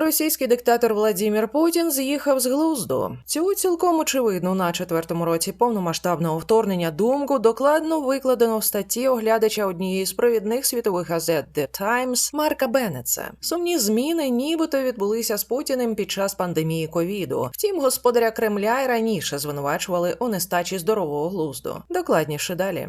Російський диктатор Владімір Путін з'їхав з глузду. Цю цілком очевидну на четвертому році повномасштабного вторгнення думку докладно викладено в статті оглядача однієї з провідних світових газет The Times Марка Беннетса. Сумні зміни нібито відбулися з Путіним під час пандемії ковіду. Втім, господаря Кремля й раніше звинувачували у нестачі здорового глузду. Докладніше далі.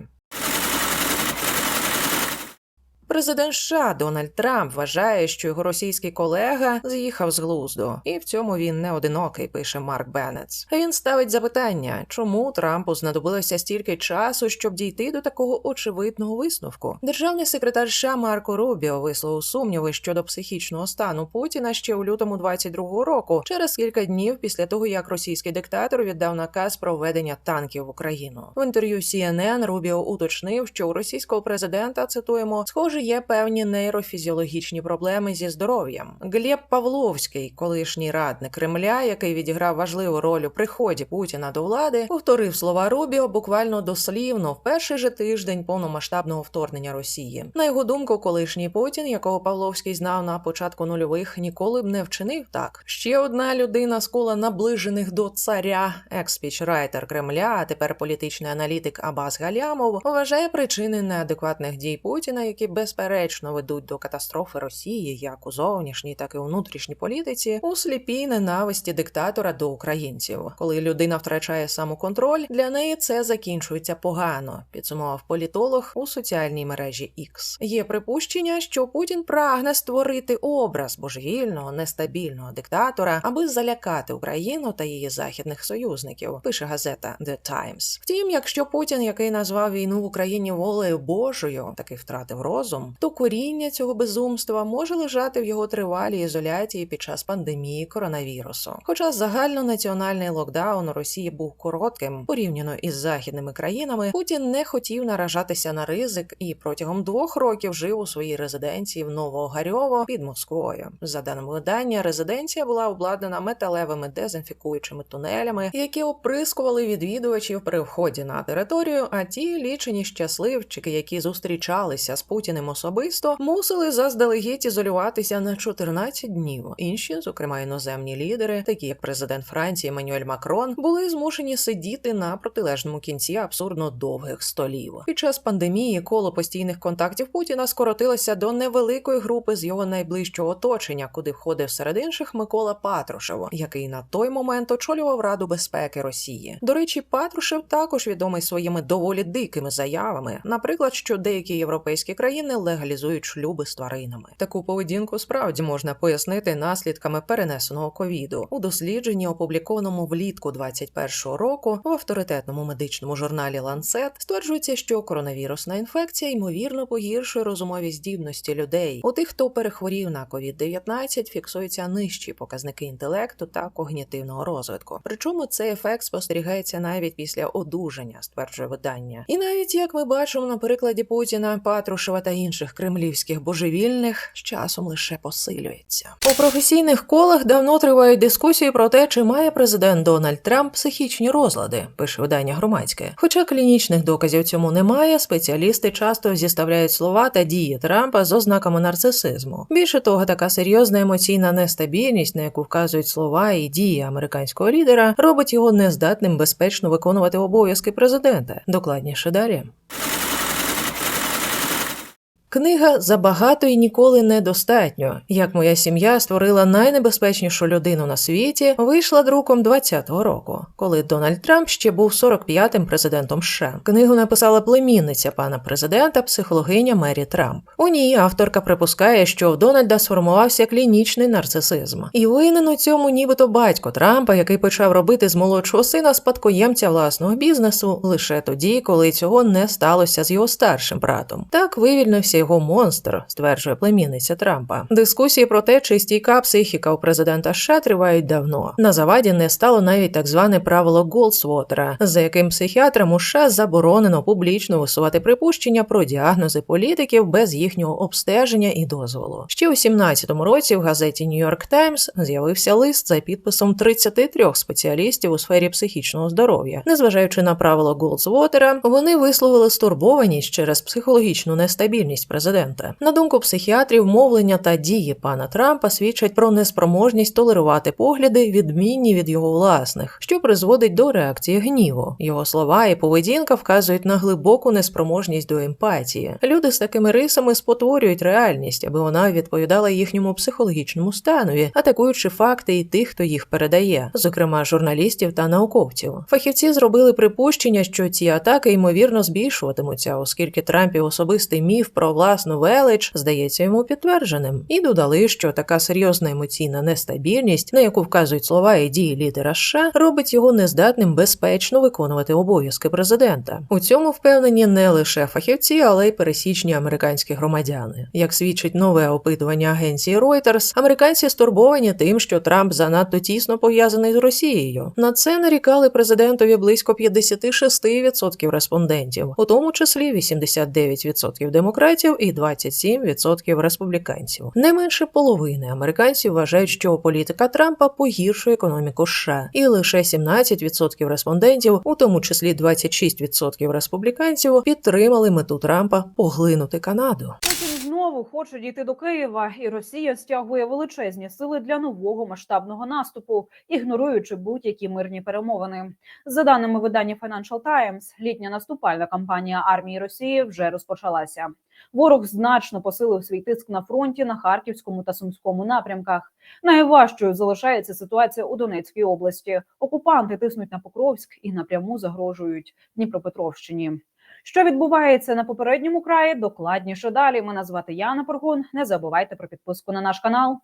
Президент США Дональд Трамп вважає, що його російський колега з'їхав з глузду, і в цьому він не одинокий, пише Марк Беннетс. Він ставить запитання, чому Трампу знадобилося стільки часу, щоб дійти до такого очевидного висновку. Державний секретар США Марко Рубіо висловив сумніви щодо психічного стану Путіна ще у лютому 22-го року, через кілька днів після того, як російський диктатор віддав наказ про введення танків в Україну. В інтерв'ю CNN Рубіо уточнив, що у російського президента цитуємо схоже є певні нейрофізіологічні проблеми зі здоров'ям. Глеб Павловський, колишній радник Кремля, який відіграв важливу роль у приході Путіна до влади, повторив слова Рубіо буквально дослівно в перший же тиждень повномасштабного вторгнення Росії. На його думку, колишній Путін, якого Павловський знав на початку нульових, ніколи б не вчинив так. Ще одна людина з кола наближених до царя, екс-спічрайтер Кремля, а тепер політичний аналітик Абас Галямов, вважає причини неадекватних дій Путіна, які безперечно ведуть до катастрофи Росії, як у зовнішній, так і у внутрішній політиці, у сліпій ненависті диктатора до українців. Коли людина втрачає самоконтроль, для неї це закінчується погано. Підсумував політолог у соціальній мережі X. Є припущення, що Путін прагне створити образ божевільного, нестабільного диктатора, аби залякати Україну та її західних союзників. Пише газета The Times. Втім, якщо Путін, який назвав війну в Україні волею Божою, таки втратив розум, то коріння цього безумства може лежати в його тривалій ізоляції під час пандемії коронавірусу. Хоча загальнонаціональний локдаун у Росії був коротким порівняно із західними країнами, Путін не хотів наражатися на ризик і протягом двох років жив у своїй резиденції в Новоогарьово під Москвою. За даними видання, резиденція була обладнана металевими дезінфікуючими тунелями, які оприскували відвідувачів при вході на територію. А ті лічені щасливчики, які зустрічалися з Путіним особисто, мусили заздалегідь ізолюватися на 14 днів. Інші, зокрема іноземні лідери, такі як президент Франції Еммануель Макрон, були змушені сидіти на протилежному кінці абсурдно довгих столів. Під час пандемії коло постійних контактів Путіна скоротилося до невеликої групи з його найближчого оточення, куди входив серед інших Микола Патрушев, який на той момент очолював Раду безпеки Росії. До речі, Патрушев також відомий своїми доволі дикими заявами, наприклад, що деякі європейські країни легалізують шлюби з тваринами. Таку поведінку справді можна пояснити наслідками перенесеного ковіду у дослідженні, опублікованому влітку 2021 року в авторитетному медичному журналі Lancet, стверджується, що коронавірусна інфекція ймовірно погіршує розумові здібності людей. У тих, хто перехворів на COVID-19, фіксуються нижчі показники інтелекту та когнітивного розвитку. Причому цей ефект спостерігається навіть після одужання, стверджує видання. І навіть як ми бачимо на прикладі Путіна, Патрушева та інших кремлівських божевільних з часом лише посилюється. У професійних колах давно тривають дискусії про те, чи має президент Дональд Трамп психічні розлади, пише видання громадське. Хоча клінічних доказів цьому немає, спеціалісти часто зіставляють слова та дії Трампа з ознаками нарцисизму. Більше того, така серйозна емоційна нестабільність, на яку вказують слова і дії американського лідера, робить його нездатним безпечно виконувати обов'язки президента. Докладніше далі. Книга забагато і ніколи недостатньо. Як моя сім'я створила найнебезпечнішу людину на світі, вийшла друком 20-го року, коли Дональд Трамп ще був 45-м президентом США. Книгу написала племінниця пана президента, психологиня Мері Трамп. У ній авторка припускає, що в Дональда сформувався клінічний нарцисизм, і винен у цьому, нібито батько Трампа, який почав робити з молодшого сина спадкоємця власного бізнесу лише тоді, коли цього не сталося з його старшим братом. Так вивільнився його монстр, стверджує племінниця Трампа. Дискусії про те, чи стійка психіка у президента США тривають давно. На заваді не стало навіть так зване правило Голдсвотера, за яким психіатрам у США заборонено публічно висувати припущення про діагнози політиків без їхнього обстеження і дозволу. Ще у 17-му році в газеті York Times з'явився лист за підписом 33 спеціалістів у сфері психічного здоров'я. Незважаючи на правило Голдсвотера, вони висловили стурбованість через психологічну нестабільність діяльність президента. На думку психіатрів, мовлення та дії пана Трампа свідчать про неспроможність толерувати погляди, відмінні від його власних, що призводить до реакції гніву. Його слова і поведінка вказують на глибоку неспроможність до емпатії. Люди з такими рисами спотворюють реальність, аби вона відповідала їхньому психологічному станові, атакуючи факти і тих, хто їх передає, зокрема журналістів та науковців. Фахівці зробили припущення, що ці атаки ймовірно збільшуватимуться, оскільки Трампів особистий міф про власну велич здається йому підтвердженим, і додали, що така серйозна емоційна нестабільність, на яку вказують слова і дії лідера США, робить його нездатним безпечно виконувати обов'язки президента. У цьому впевнені не лише фахівці, але й пересічні американські громадяни. Як свідчить нове опитування агенції Reuters, американці стурбовані тим, що Трамп занадто тісно пов'язаний з Росією. На це нарікали президентові близько 56% респондентів, у тому числі 89% демократів і 27% республіканців. Не менше половини американців вважають, що політика Трампа погіршує економіку США, і лише 17% респондентів, у тому числі 26% республіканців, підтримали мету Трампа поглинути Канаду. Знову хоче дійти до Києва, і Росія стягує величезні сили для нового масштабного наступу, ігноруючи будь-які мирні перемовини. За даними видання Financial Times, літня наступальна кампанія армії Росії вже розпочалася. Ворог значно посилив свій тиск на фронті на харківському та сумському напрямках. Найважчою залишається ситуація у Донецькій області. Окупанти тиснуть на Покровськ і напряму загрожують Дніпропетровщині. Що відбувається на попередньому краї? Докладніше далі. Мене звати Яна Поргун. Не забувайте про підписку на наш канал.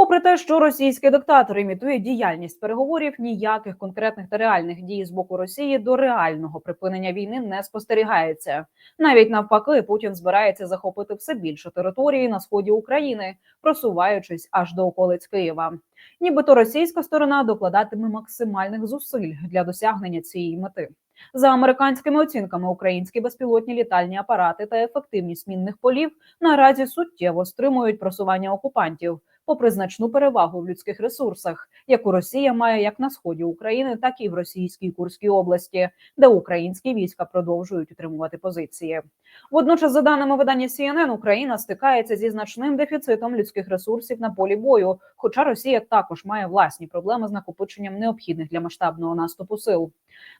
Попри те, що російський диктатор імітує діяльність переговорів, ніяких конкретних та реальних дій з боку Росії до реального припинення війни не спостерігається. Навіть навпаки, Путін збирається захопити все більше території на сході України, просуваючись аж до околиць Києва. Нібито російська сторона докладатиме максимальних зусиль для досягнення цієї мети. За американськими оцінками, українські безпілотні літальні апарати та ефективність мінних полів наразі суттєво стримують просування окупантів, попри значну перевагу в людських ресурсах, яку Росія має як на сході України, так і в російській Курській області, де українські війська продовжують утримувати позиції. Водночас, за даними видання CNN, Україна стикається зі значним дефіцитом людських ресурсів на полі бою. Хоча Росія також має власні проблеми з накопиченням необхідних для масштабного наступу сил.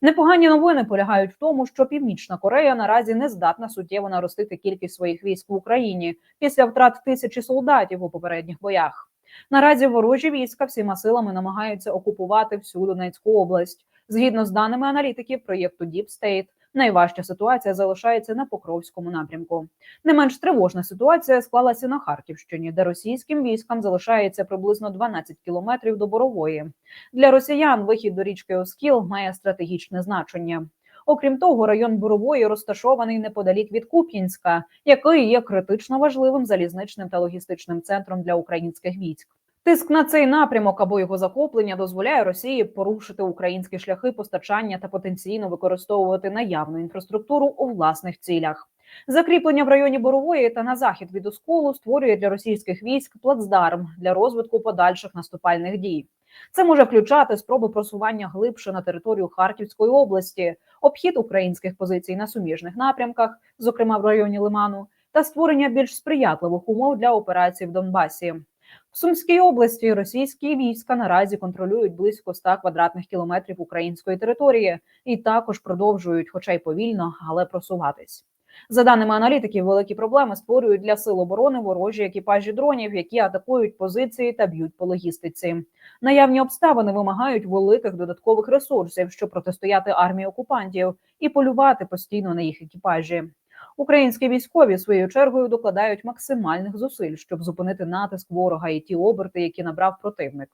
Непогані новини полягають в тому, що Північна Корея наразі не здатна суттєво наростити кількість своїх військ в Україні після втрат тисячі солдатів у попередніх боях. Наразі ворожі війська всіма силами намагаються окупувати всю Донецьку область. Згідно з даними аналітиків проєкту Deep State, найважча ситуація залишається на Покровському напрямку. Не менш тривожна ситуація склалася на Харківщині, де російським військам залишається приблизно 12 кілометрів до Борової. Для росіян вихід до річки Оскіл має стратегічне значення. Окрім того, район Борової розташований неподалік від Куп'янська, який є критично важливим залізничним та логістичним центром для українських військ. Тиск на цей напрямок або його захоплення дозволяє Росії порушити українські шляхи постачання та потенційно використовувати наявну інфраструктуру у власних цілях. Закріплення в районі Борової та на захід від Осколу створює для російських військ плацдарм для розвитку подальших наступальних дій. Це може включати спроби просування глибше на територію Харківської області, обхід українських позицій на суміжних напрямках, зокрема в районі Лиману, та створення більш сприятливих умов для операцій в Донбасі. В Сумській області російські війська наразі контролюють близько 100 квадратних кілометрів української території і також продовжують, хоча й повільно, але просуватись. За даними аналітиків, великі проблеми створюють для сил оборони ворожі екіпажі дронів, які атакують позиції та б'ють по логістиці. Наявні обставини вимагають великих додаткових ресурсів, щоб протистояти армії окупантів і полювати постійно на їх екіпажі. Українські військові своєю чергою докладають максимальних зусиль, щоб зупинити натиск ворога і ті оберти, які набрав противник.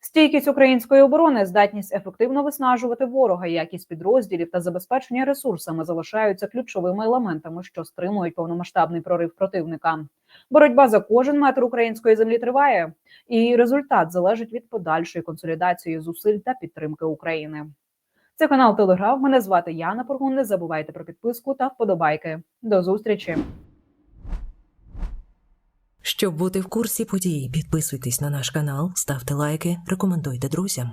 Стійкість української оборони, здатність ефективно виснажувати ворога, якість підрозділів та забезпечення ресурсами залишаються ключовими елементами, що стримують повномасштабний прорив противника. Боротьба за кожен метр української землі триває, і результат залежить від подальшої консолідації зусиль та підтримки України. Це канал Телеграф. Мене звати Яна Поргун. Не забувайте про підписку та вподобайки. До зустрічі. Щоб бути в курсі подій, підписуйтесь на наш канал, ставте лайки, рекомендуйте друзям.